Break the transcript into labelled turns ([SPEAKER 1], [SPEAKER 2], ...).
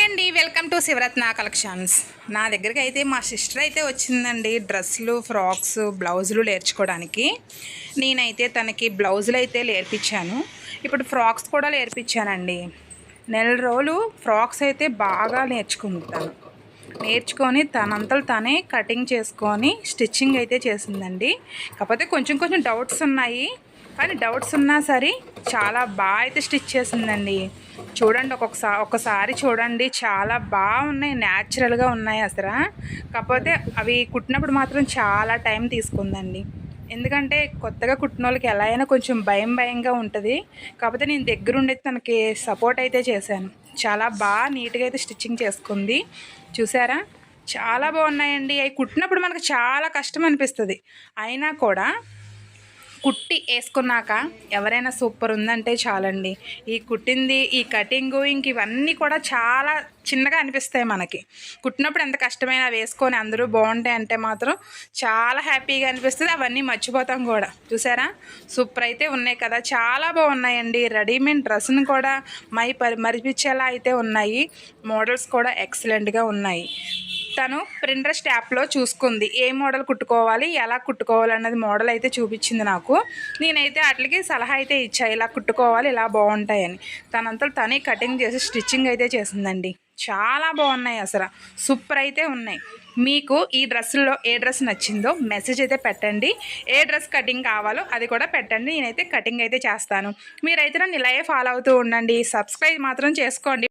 [SPEAKER 1] Hi అండి welcome to Sivaratna collections. నా దగ్గరికి అయితే మా సిస్టర్ అయితే వచ్చిందండి డ్రెస్సులు ఫ్రాక్స్ బ్లౌజులు నేర్చుకోవడానికి. నేనైతే తనకి బ్లౌజులు అయితే నేర్పించాను. ఇప్పుడు ఫ్రాక్స్ కూడా నేర్పించానండి. నెల రోజులు ఫ్రాక్స్ అయితే బాగా నేర్చుకుంటాను. నేర్చుకొని తనంతలు తనే కటింగ్ చేసుకొని స్టిచ్చింగ్ అయితే చేసిందండి. కాకపోతే కొంచెం కొంచెం డౌట్స్ ఉన్నాయి. కానీ డౌట్స్ ఉన్నా సరే చాలా బాగా అయితే స్టిచ్ చేసిందండి. చూడండి ఒక్కొక్కసారి ఒక్కసారి చూడండి. చాలా బాగున్నాయి న్యాచురల్గా ఉన్నాయి అసలు. కాకపోతే అవి కుట్టినప్పుడు మాత్రం చాలా టైం తీసుకుందండి. ఎందుకంటే కొత్తగా కుట్టిన వాళ్ళకి ఎలా అయినా కొంచెం భయం భయంగా ఉంటుంది. కాకపోతే నేను దగ్గరుండి తనకి సపోర్ట్ అయితే చేశాను. చాలా బాగా నీట్గా అయితే స్టిచ్చింగ్ చేసుకుంది. చూసారా? చాలా బాగున్నాయండి. అవి కుట్టినప్పుడు మనకు చాలా కష్టం అనిపిస్తుంది. అయినా కూడా కుట్టి వేసుకున్నాక ఎవరైనా సూపర్ ఉందంటే చాలండి. ఈ కుట్టింది ఈ కటింగు ఇంక ఇవన్నీ కూడా చాలా చిన్నగా అనిపిస్తాయి మనకి. కుట్టినప్పుడు ఎంత కష్టమైనా వేసుకొని అందరూ బాగుంటాయి అంటే మాత్రం చాలా హ్యాపీగా అనిపిస్తుంది. అవన్నీ మర్చిపోతాం కూడా. చూసారా? సూపర్ అయితే ఉన్నాయి కదా. చాలా బాగున్నాయండి. రెడీమేడ్ డ్రెస్ని కూడా మై పరి మరిపించేలా అయితే ఉన్నాయి. మోడల్స్ కూడా ఎక్సలెంట్గా ఉన్నాయి. తను ప్రింట్రెస్ట్ యాప్లో చూసుకుంది. ఏ మోడల్ కుట్టుకోవాలి ఎలా కుట్టుకోవాలి అన్నది మోడల్ అయితే చూపించింది నాకు. నేనైతే వాటికి సలహా అయితే ఇచ్చా ఇలా కుట్టుకోవాలి ఇలా బాగుంటాయని. తనంతా తనే కటింగ్ చేసి స్టిచ్చింగ్ అయితే చేసిందండి. చాలా బాగున్నాయి అసలు. సూపర్ అయితే ఉన్నాయి. మీకు ఈ డ్రెస్సుల్లో ఏ డ్రెస్ నచ్చిందో మెసేజ్ అయితే పెట్టండి. ఏ డ్రెస్ కటింగ్ కావాలో అది కూడా పెట్టండి. నేనైతే కటింగ్ అయితే చేస్తాను. మీరైతే నన్ను ఇలాగే ఫాలో అవుతూ ఉండండి. సబ్స్క్రైబ్ మాత్రం చేసుకోండి.